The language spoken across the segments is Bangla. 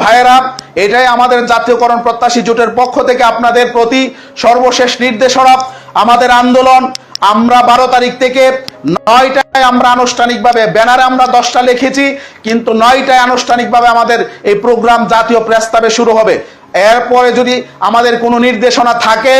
ভাইয়েরা, এটাই আমাদের জাতীয়করণ প্রত্যাশী জোটের পক্ষ থেকে আপনাদের প্রতি সর্বশেষ নির্দেশনা আমাদের আন্দোলন। আমরা বারো তারিখ থেকে নয়টায় আমরা আনুষ্ঠানিকভাবে ব্যানারে আমরা দশটা লিখেছি, কিন্তু নয়টায় আনুষ্ঠানিকভাবে আমাদের এই প্রোগ্রাম জাতীয় প্রস্তাবে শুরু হবে। এরপরে যদি আমাদের কোনো নির্দেশনা থাকে,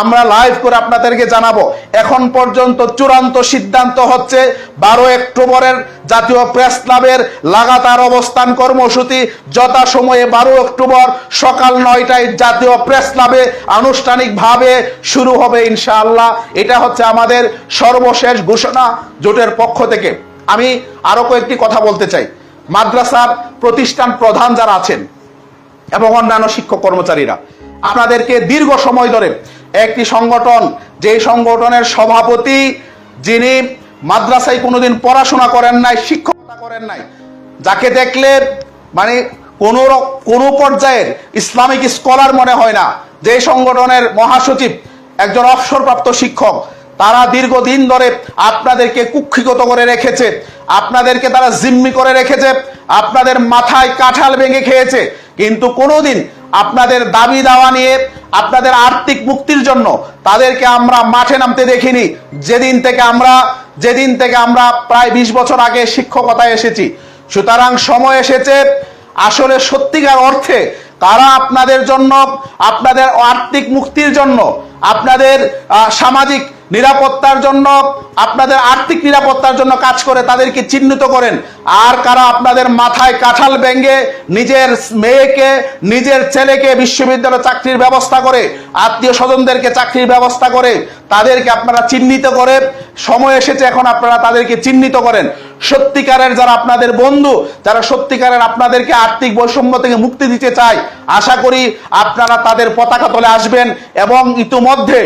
আমরা লাইভ করে আপনাদেরকে জানাব। এখন পর্যন্ত চূড়ান্ত সিদ্ধান্ত হচ্ছে, বারো অক্টোবরের জাতীয় প্রেস ক্লাবের লাগাতার অবস্থান কর্মসূচি যথাসময়ে বারো অক্টোবর সকাল নয়টায় জাতীয় প্রেস ক্লাবে আনুষ্ঠানিকভাবে শুরু হবে ইনশাআল্লাহ। এটা হচ্ছে আমাদের সর্বশেষ ঘোষণা জোটের পক্ষ থেকে। আমি আরও কয়েকটি কথা বলতে চাই। মাদ্রাসার প্রতিষ্ঠান প্রধান যারা আছেন এবং অন্যান্য শিক্ষক কর্মচারীরা। আপনাদেরকে দীর্ঘ সময় ধরে একটি সংগঠন যে সংগঠনের সভাপতি যিনি মাদ্রাসায় কোনোদিন পড়াশোনা করেন নাই, শিক্ষকতা করেন নাই, যাকে দেখলে মানে কোনো কোনো পর্যায়ের ইসলামিক স্কলার মনে হয় না যে সংগঠনের মহাসচিব, একজন অবসরপ্রাপ্ত শিক্ষক, তারা দীর্ঘদিন ধরে আপনাদেরকে কুক্ষিগত করে রেখেছে, আপনাদেরকে তারা জিম্মি করে রেখেছে, আপনাদের মাথায় কাঁঠাল ভেঙে খেয়েছে কিন্তু কোনোদিন আপনাদের দাবি দাওয়া নিয়ে, আপনাদের আর্থিক মুক্তির জন্য তাদেরকে আমরা মাঠে নামতে দেখিনি। যেদিন থেকে আমরা, যেদিন থেকে আমরা প্রায় বিশ বছর আগে শিক্ষকতায় এসেছি, সুতরাং সময় এসেছে আসলে সত্যিকার অর্থে কারা আপনাদের জন্য, আপনাদের আর্থিক মুক্তির জন্য, আপনাদের সামাজিক নিরাপত্তার জন্য, আপনাদের আর্থিক নিরাপত্তার জন্য কাজ করে তাদেরকে চিহ্নিত করেন। আর কারা আপনাদের মাথায় কাঁঠাল ভেঙ্গে নিজের মেয়েকে, নিজের ছেলেকে বিশ্ববিদ্যালয়ে চাকরির ব্যবস্থা করে, আত্মীয় স্বজনদেরকে চাকরির ব্যবস্থা করে, তাদেরকে আপনারা চিহ্নিত করে, সময় এসেছে এখন আপনারা তাদেরকে চিহ্নিত করেন। সত্যিকারের যারা আপনাদের বন্ধু, যারা সত্যিকারের আপনাদেরকে আর্থিক বৈষম্য থেকে মুক্তি দিতে চায়, আশা করি আপনারা তাদের পতাকা তলে আসবেন এবং ইতিমধ্যে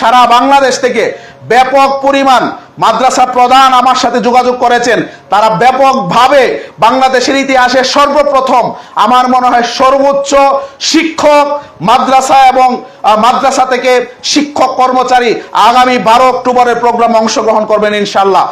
সারা বাংলাদেশ থেকে ব্যাপক পরিমাণ মাদ্রাসা প্রধান আমার সাথে যোগাযোগ করেছেন। তারা ব্যাপকভাবে বাংলাদেশের ইতিহাসে সর্বপ্রথম আমার মনে হয় সর্বোচ্চ শিক্ষক মাদ্রাসা এবং মাদ্রাসা থেকে শিক্ষক কর্মচারী আগামী বারো অক্টোবরের প্রোগ্রাম অংশগ্রহণ করবেন ইনশাল্লাহ